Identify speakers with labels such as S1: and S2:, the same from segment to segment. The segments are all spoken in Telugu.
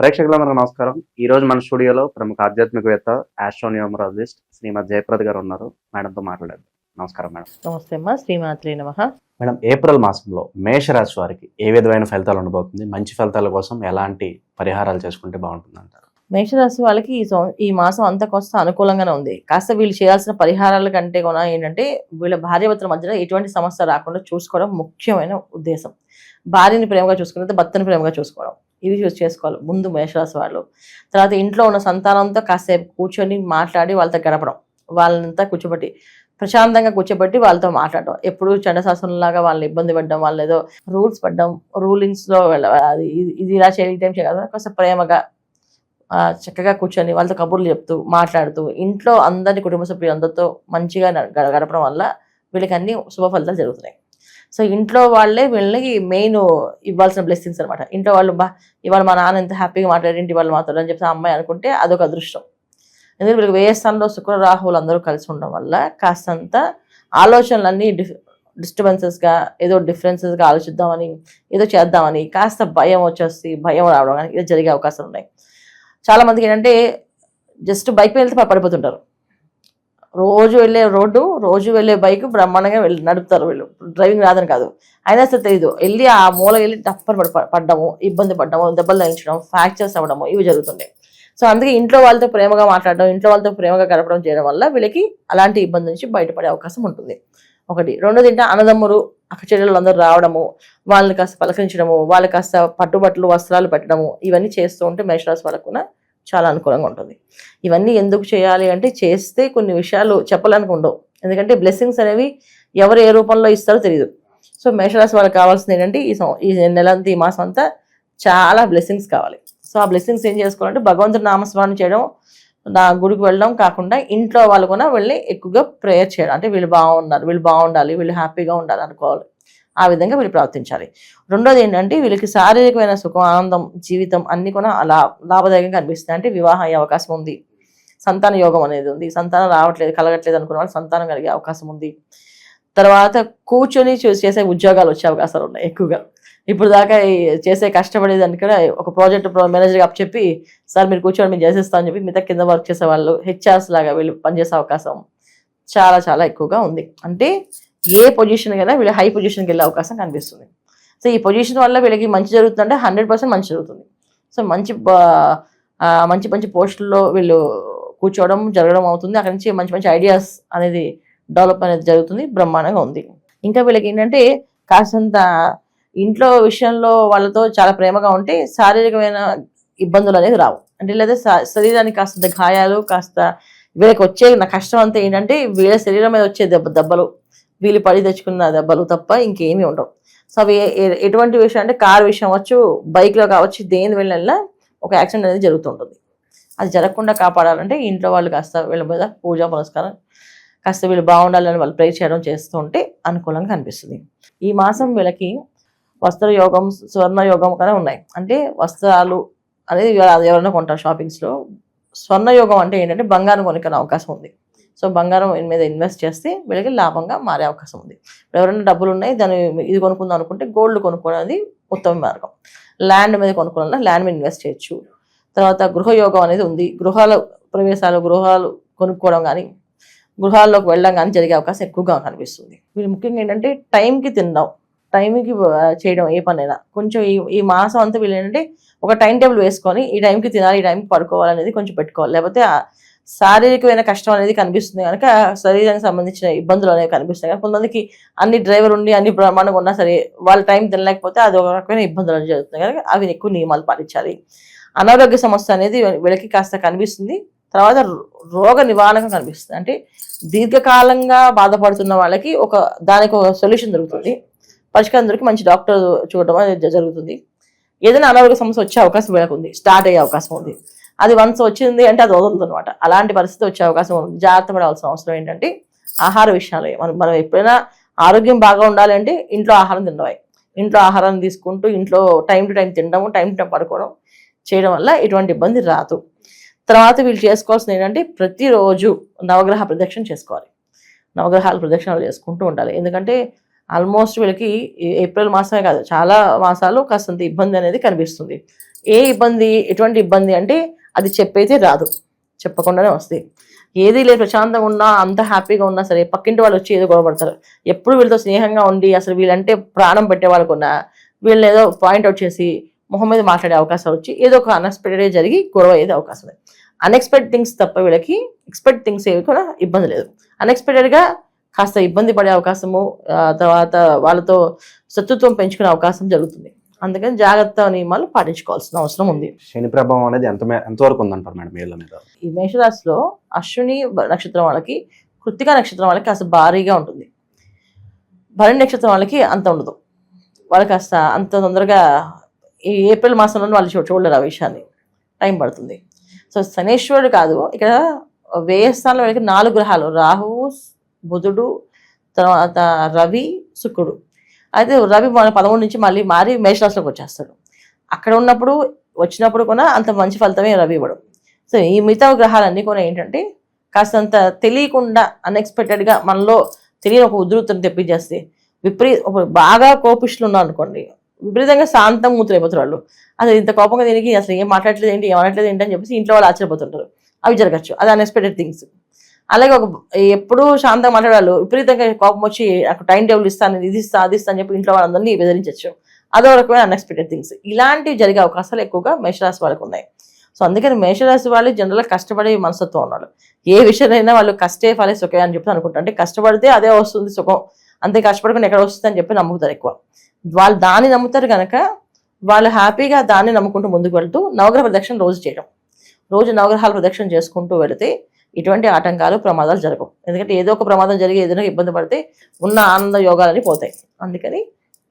S1: ప్రేక్షకులందరూ నమస్కారం. ఈ రోజు మన స్టూడియోలో ప్రముఖ ఆధ్యాత్మికవేత్త ఆస్ట్రోనియోమరాలజిస్ట్ శ్రీమద్ జయప్రద గారు ఉన్నారు. మేడంతో మాట్లాడారు నమస్కారం మేడం.
S2: నమస్తే అమ్మా. శ్రీమాత్రి నమ.
S1: మేడం ఏప్రిల్ మాసంలో మేషరాశి వారికి ఏ విధమైన ఫలితాలు ఉండబోతుంది? మంచి ఫలితాల కోసం ఎలాంటి పరిహారాలు చేసుకుంటే బాగుంటుంది అంటారు
S2: మేషరాశి వాళ్ళకి ఈ ఈ మాసం అంతా కొస్త అనుకూలంగానే ఉంది. కాస్త వీళ్ళు చేయాల్సిన పరిహారాల కంటే కూడా ఏంటంటే వీళ్ళ భార్యాభర్తల మధ్యలో ఎటువంటి సమస్య రాకుండా చూసుకోవడం ముఖ్యమైన ఉద్దేశం. భార్యని ప్రేమగా చూసుకుంటే భర్తని ప్రేమగా చూసుకోవడం. ఇవి చూస్ చేసుకోవాలి. ముందు మేషరాశి వాళ్ళు. తర్వాత ఇంట్లో ఉన్న సంతానంతో కాసేపు కూర్చొని మాట్లాడి వాళ్ళతో గడపడం. వాళ్ళంతా కూర్చోబెట్టి ప్రశాంతంగా కూర్చోబెట్టి వాళ్ళతో మాట్లాడడం. ఎప్పుడు చండశాసనంలాగా వాళ్ళని ఇబ్బంది పడడం వాళ్ళు ఏదో రూల్స్ పడడం రూలింగ్స్లో అది ఇది- ఇది ఇలా చేయాలి ఇదేం చేయాలి కాస్త ప్రేమగా చక్కగా కూర్చొని వాళ్ళతో కబుర్లు చెప్తూ మాట్లాడుతూ ఇంట్లో అందరి కుటుంబ సభ్యులందరితో మంచిగా గ- గడపడం వల్ల వీళ్ళకి అన్ని శుభ ఫలితాలు జరుగుతున్నాయి. సో ఇంట్లో వాళ్ళే వీళ్ళకి మెయిన్ ఇవ్వాల్సిన బ్లెస్సింగ్స్ అనమాట ఇంట్లో వాళ్ళు బా ఇవాళ మా నాన్న ఎంత హ్యాపీగా మాట్లాడింటి వాళ్ళు మాతో అని చెప్పి అమ్మాయి అనుకుంటే అదొక అదృష్టం. ఎందుకంటే వీళ్ళకి వ్యయ స్థానంలో శుక్ర రాహువులు అందరూ కలిసి ఉండడం వల్ల కాస్తంత ఆలోచనలన్నీ డిఫ్ డిస్టర్బెన్సెస్గా ఏదో డిఫరెన్సెస్గా ఆలోచిద్దామని ఏదో చేద్దామని కాస్త భయం వచ్చేసి భయం రావడం కానీ ఇది జరిగే అవకాశాలు ఉన్నాయి. చాలా మందికి ఏంటంటే జస్ట్ బైక్ వెళ్తే పడిపోతుంటారు. రోజు వెళ్ళే రోడ్డు రోజు వెళ్ళే బైక్ బ్రహ్మాండంగా వెళ్ళి నడుపుతారు వీళ్ళు. డ్రైవింగ్ రాదని కాదు. అయినా సరే తెలియదు వెళ్ళి ఆ మూల వెళ్ళి టప్పని పడి పడ్డము ఇబ్బంది పడ్డము దెబ్బలు తగ్గించడం ఫ్రాక్చర్స్ అవ్వడము ఇవి జరుగుతుంటాయి సో అందుకే ఇంట్లో వాళ్ళతో ప్రేమగా మాట్లాడడం ఇంట్లో వాళ్ళతో ప్రేమగా గడపడం చేయడం వల్ల వీళ్ళకి అలాంటి ఇబ్బంది నుంచి బయటపడే అవకాశం ఉంటుంది. ఒకటి. రెండోది ఏంటంటే అన్నదమ్ములు అక్క చెల్లెలు అందరూ రావడము వాళ్ళని కాస్త పలకరించడము వాళ్ళకి కాస్త పట్టుబట్టలు వస్త్రాలు పెట్టడము ఇవన్నీ చేస్తూ ఉంటే మేషరాశి వాళ్ళకు కూడా చాలా అనుకూలంగా ఉంటుంది. ఇవన్నీ ఎందుకు చేయాలి అంటే చేస్తే కొన్ని విషయాలు చెప్పాలనుకుండవు ఎందుకంటే బ్లెస్సింగ్స్ అనేవి ఎవరు ఏ రూపంలో ఇస్తారో తెలియదు సో మేషరాశి వాళ్ళకి కావాల్సింది ఏంటంటే ఈ సం- ఈ నెలంతా ఈ మాసం అంతా చాలా బ్లెస్సింగ్స్ కావాలి. సో ఆ బ్లెస్సింగ్స్ ఏం చేసుకోవాలంటే భగవంతుడు నామస్మరణ చేయడం నా గుడికి వెళ్ళడం కాకుండా ఇంట్లో వాళ్ళు కూడా వెళ్ళి ఎక్కువగా ప్రేయర్ చేయడం. అంటే వీళ్ళు బాగున్నారు వీళ్ళు బాగుండాలి వీళ్ళు హ్యాపీగా ఉండాలి అనుకోవాలి. ఆ విధంగా వీళ్ళు ప్రవర్తించాలి. రెండోది ఏంటంటే వీళ్ళకి శారీరకమైన సుఖం ఆనందం జీవితం అన్ని కూడా అలా లాభదాయకంగా అనిపిస్తుంది. అంటే వివాహం అయ్యే అవకాశం ఉంది. సంతాన యోగం అనేది ఉంది. సంతానం రావట్లేదు కలగట్లేదు అనుకున్న వాళ్ళు సంతానం కలిగే అవకాశం ఉంది. తర్వాత కూర్చొని చూసి చేసే ఉద్యోగాలు వచ్చే అవకాశాలు ఉన్నాయి ఎక్కువగా. ఇప్పుడు దాకా చేసే కష్టపడేదాన్ని కూడా ఒక ప్రాజెక్ట్ మేనేజర్గా చెప్పి సార్ మీరు కూర్చోండి మేము చేసేస్తామని చెప్పి మిగతా కింద వర్క్ చేసే వాళ్ళు హెచ్ఆర్స్ లాగా వీళ్ళు పనిచేసే అవకాశం చాలా చాలా ఎక్కువగా ఉంది. అంటే ఏ పొజిషన్ అయినా వీళ్ళు హై పొజిషన్కి వెళ్ళే అవకాశం కనిపిస్తుంది. సో ఈ పొజిషన్ వల్ల వీళ్ళకి మంచి జరుగుతుందంటే హండ్రెడ్ పర్సెంట్ మంచి జరుగుతుంది. సో మంచి మంచి మంచి పోస్టుల్లో వీళ్ళు కూర్చోవడం జరగడం అవుతుంది. అక్కడి నుంచి మంచి మంచి ఐడియాస్ అనేది డెవలప్ అనేది జరుగుతుంది. బ్రహ్మాండంగా ఉంది. ఇంకా వీళ్ళకి ఏంటంటే కాస్తంత ఇంట్లో విషయంలో వాళ్ళతో చాలా ప్రేమగా ఉంటే శారీరకమైన ఇబ్బందులు అనేది రావు. అంటే లేదా శరీరానికి కాస్తంత గాయాలు కాస్త వీళ్ళకి వచ్చే నా కష్టం అంతా ఏంటంటే వీళ్ళ శరీరం మీద వచ్చే దెబ్బ దెబ్బలు వీళ్ళు పడి తెచ్చుకున్న దెబ్బలు తప్ప ఇంకేమీ ఉండవు. సో అవి ఎటువంటి విషయం అంటే కార్ విషయం అవ్వచ్చు బైక్లో కావచ్చు దేని వెళ్ళినా ఒక యాక్సిడెంట్ అనేది జరుగుతుంటుంది. అది జరగకుండా కాపాడాలంటే ఇంట్లో వాళ్ళు కాస్త వీళ్ళ మీద పూజా పురస్కారం కాస్త వీళ్ళు బాగుండాలని వాళ్ళు ప్రే చేయడం చేస్తుంటే అనుకూలంగా అనిపిస్తుంది ఈ మాసం వీళ్ళకి వస్త్ర యోగం స్వర్ణ యోగం కానీ ఉన్నాయి. అంటే వస్త్రాలు అనేది ఎవరైనా కొంటారు షాపింగ్స్లో. స్వర్ణ యోగం అంటే ఏంటంటే బంగారం కొనుక్కునే అవకాశం ఉంది. సో బంగారం మీద ఇన్వెస్ట్ చేస్తే వీళ్ళకి లాభంగా మారే అవకాశం ఉంది. ఇప్పుడు ఎవరైనా డబ్బులు ఉన్నాయి దాన్ని ఇది కొనుక్కుందాం అనుకుంటే గోల్డ్ కొనుక్కోవడం ఉత్తమ మార్గం. ల్యాండ్ మీద కొనుక్కోవాలన్నా ల్యాండ్ మీద ఇన్వెస్ట్ చేయొచ్చు. తర్వాత గృహయోగం అనేది ఉంది. గృహాల ప్రవేశాలు గృహాలు కొనుక్కోవడం కానీ గృహాల్లోకి వెళ్ళడం కానీ జరిగే అవకాశం ఎక్కువగా కనిపిస్తుంది. వీళ్ళు ముఖ్యంగా ఏంటంటే టైంకి తినడం టైంకి చేయడం ఏ పనైనా. కొంచెం ఈ ఈ మాసం అంతా వీళ్ళు ఏంటంటే ఒక టైం టేబుల్ వేసుకొని ఈ టైంకి తినాలి ఈ టైంకి పడుకోవాలి అనేది కొంచెం పెట్టుకోవాలి. లేకపోతే శారీరకమైన కష్టం అనేది కనిపిస్తుంది కనుక శరీరానికి సంబంధించిన ఇబ్బందులు అనేవి కనిపిస్తాయి. కానీ కొంతమందికి అన్ని డ్రైవర్ ఉండి అన్ని ప్రమాణంగా ఉన్నా సరే వాళ్ళ టైం తినలేకపోతే అది ఒక రకమైన ఇబ్బందులు అనేవి జరుగుతుంది కనుక అవి ఎక్కువ నియమాలు పాటించాలి. అనారోగ్య సమస్య అనేది వీళ్ళకి కాస్త కనిపిస్తుంది. తర్వాత రోగ నివారణగా కనిపిస్తుంది. అంటే దీర్ఘకాలంగా బాధపడుతున్న వాళ్ళకి ఒక దానికి ఒక సొల్యూషన్ దొరుకుతుంది. పరిష్కారం దొరికి మంచి డాక్టర్ చూడడం అనేది జరుగుతుంది. ఏదైనా అనారోగ్య సమస్య వచ్చే అవకాశం వెళ్ళకుంది ఉంది. స్టార్ట్ అయ్యే అవకాశం ఉంది. అది వన్స్ వచ్చింది అంటే అది వదలదు అనమాట అలాంటి పరిస్థితి వచ్చే అవకాశం ఉంది. జాగ్రత్త పడాల్సిన అవసరం ఏంటంటే ఆహార విషయాలు. మనం మనం ఎప్పుడైనా ఆరోగ్యం బాగా ఉండాలి అంటే ఇంట్లో ఆహారం తినడమే. ఇంట్లో ఆహారం తీసుకుంటూ ఇంట్లో టైం టు టైం తినడము టైం టు టైం పడుకోవడం చేయడం వల్ల ఎటువంటి ఇబ్బంది రాదు. తర్వాత వీళ్ళు చేసుకోవాల్సింది ఏంటంటే ప్రతిరోజు నవగ్రహ ప్రదక్షిణ చేసుకోవాలి. నవగ్రహాల ప్రదక్షిణలు చేసుకుంటూ ఉండాలి. ఎందుకంటే ఆల్మోస్ట్ వీళ్ళకి ఏప్రిల్ మాసమే కాదు చాలా మాసాలు కాస్తంత ఇబ్బంది అనేది కనిపిస్తుంది. ఏ ఇబ్బంది ఎటువంటి ఇబ్బంది అంటే అది చెప్పైతే రాదు. చెప్పకుండానే వస్తాయి. ఏది లేదు ప్రశాంతంగా ఉన్నా అంత హ్యాపీగా ఉన్నా సరే పక్కింటి వాళ్ళు వచ్చి ఏదో గొడవపడతారు ఎప్పుడు వీళ్ళతో స్నేహంగా ఉండి అసలు వీళ్ళంటే ప్రాణం పెట్టే వాళ్ళకున్నా వీళ్ళని ఏదో పాయింట్ అవుట్ చేసి మొహం మీద మాట్లాడే అవకాశం వచ్చి ఏదో ఒక అన్ఎక్స్పెక్టెడ్ జరిగి గొడవ అయ్యేది అవకాశం ఉంది. అన్ఎక్స్పెక్ట్ థింగ్స్ తప్ప వీళ్ళకి ఎక్స్పెక్ట్ థింగ్స్ ఏవి కూడా ఇబ్బంది లేదు. అన్ఎక్స్పెక్టెడ్గా కాస్త ఇబ్బంది పడే అవకాశము తర్వాత వాళ్ళతో శత్రుత్వం పెంచుకునే అవకాశం జరుగుతుంది. అందుకని జాగ్రత్త నియమాలు పాటించుకోవాల్సిన అవసరం ఉంది.
S1: శని ప్రభావం అనేది ఎంత ఎంతవరకు ఉందంటారు మేడం వీళ్ళ మీద?
S2: ఈ మేషరాశిలో అశ్విని నక్షత్రం వాళ్ళకి కృత్తిక నక్షత్రం వాళ్ళకి కాస్త భారీగా ఉంటుంది. భరణి నక్షత్రం వాళ్ళకి అంత ఉండదు. వాళ్ళకి కాస్త అంత తొందరగా ఈ ఏప్రిల్ మాసంలో వాళ్ళు చూడలేరు ఆ విషయాన్ని. టైం పడుతుంది. సో శనేశ్వరుడు కాదు ఇక్కడ వ్యయ స్థానంలో వాళ్ళకి నాలుగు గ్రహాలు. రాహువు బుధుడు తర్వాత రవి శుక్రుడు. అయితే రవి మన పదమూడు నుంచి మళ్ళీ మారి మేషరాశిలోకి వచ్చేస్తాడు. అక్కడ ఉన్నప్పుడు వచ్చినప్పుడు కూడా అంత మంచి ఫలితమే రవి ఇవ్వడం. సో ఈ మిగతా గ్రహాలన్నీ కూడా ఏంటంటే కాస్తంత తెలియకుండా అన్ఎక్స్పెక్టెడ్గా మనలో తెలియని ఒక ఉధృతిని తెప్పించేస్తే విపరీ ఒక బాగా కోపిష్లు ఉన్నారు అనుకోండి విపరీతంగా శాంతం మూతులైపోతారు వాళ్ళు. అసలు ఇంత కోపంగా దీనికి అసలు ఏం మాట్లాడలేదు ఏంటి ఏం అనట్లేదు ఏంటి అని చెప్పేసి ఇంట్లో వాళ్ళు ఆశ్చర్యపోతుంటారు. అవి జరగచ్చు. అది అన్ఎక్స్పెక్టెడ్ థింగ్స్ అలాగే ఒక ఎప్పుడు శాంతంగా మాట్లాడాలి. విపరీతంగా కోపం వచ్చి నాకు టైం టేబుల్ ఇస్తాను ఇది ఇస్తా అది ఇస్తా అని చెప్పి ఇంట్లో వాళ్ళందరినీ బెదిరించవచ్చు అదో రకమైన అన్ఎక్స్పెక్టెడ్ థింగ్స్ ఇలాంటివి జరిగే అవకాశాలు ఎక్కువగా మేషరాశి వాళ్ళకు ఉన్నాయి. సో అందుకని మేషరాశి వాళ్ళు జనరల్గా కష్టపడే మనసత్వం ఉన్నాడు ఏ విషయమైనా వాళ్ళు కష్టే ఫలే సుఖమే అని చెప్పి అనుకుంటారు. అంటే కష్టపడితే అదే వస్తుంది సుఖం. అంతే కష్టపడకుండా ఎక్కడ వస్తుంది అని చెప్పి నమ్ముతారు ఎక్కువ. వాళ్ళు దాన్ని నమ్ముతారు కనుక వాళ్ళు హ్యాపీగా దాన్ని నమ్ముకుంటూ ముందుకు వెళ్తూ నవగ్రహ ప్రదక్షిణ రోజు చేయడం. రోజు నవగ్రహాల ప్రదక్షిణ చేసుకుంటూ వెళితే ఇటువంటి ఆటంకాలు ప్రమాదాలు జరగవు. ఎందుకంటే ఏదో ఒక ప్రమాదం జరిగి ఏదైనా ఇబ్బంది పడితే ఉన్న ఆనంద యోగాలని పోతాయి. అందుకని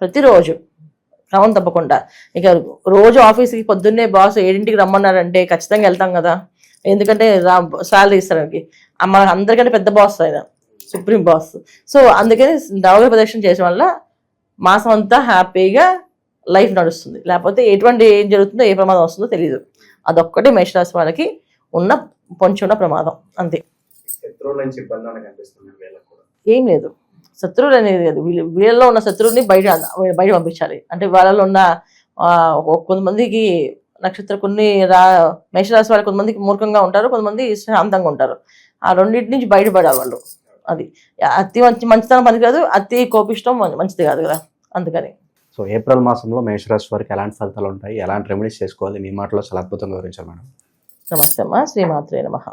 S2: ప్రతిరోజు క్రమం తప్పకుండా ఇక రోజు ఆఫీస్కి పొద్దున్నే బాస్ ఏడింటికి రమ్మన్నారంటే ఖచ్చితంగా వెళ్తాం కదా. ఎందుకంటే రా శాలరీ ఇస్తానికి మన అందరికంటే పెద్ద బాస్ ఆయన సుప్రీం బాస్. సో అందుకని నవగ్రహ ప్రదక్షిణ చేయడం వల్ల మాసం అంతా హ్యాపీగా లైఫ్ నడుస్తుంది. లేకపోతే ఎటువంటి ఏం జరుగుతుందో ఏ ప్రమాదం వస్తుందో తెలియదు అదొక్కటే మేషరాశి వాళ్ళకి ఉన్న పొంచి ఉన్న ప్రమాదం అంతే. ఏం లేదు. శత్రువులు అనేది లేదు. వీళ్ళు వీళ్ళలో ఉన్న శత్రువుని బయట బయట పంపించాలి. అంటే వాళ్ళలో ఉన్న కొంతమందికి నక్షత్ర కొన్ని రా మేషరాశి వాళ్ళు కొంతమందికి మూర్ఖంగా ఉంటారు కొంతమంది శాంతంగా ఉంటారు. ఆ రెండింటి నుంచి బయటపడాలి వాళ్ళు. అది. అతి మంచి మంచితనం పనికిరాదు అతి కోపిష్టం మంచిది కాదు కదా. అందుకని.
S1: సో ఏప్రిల్ మాసంలో మేషరాశి వారికి ఎలాంటి ఫలితాలు ఉంటాయి? ఎలాంటి రెమెడీస్ చేసుకోవాలి? మీ మాటలో చాలా అద్భుతంగా వివరించారు మేడం.
S2: నమస్తే అమ్మా శ్రీమాత్రే నమః.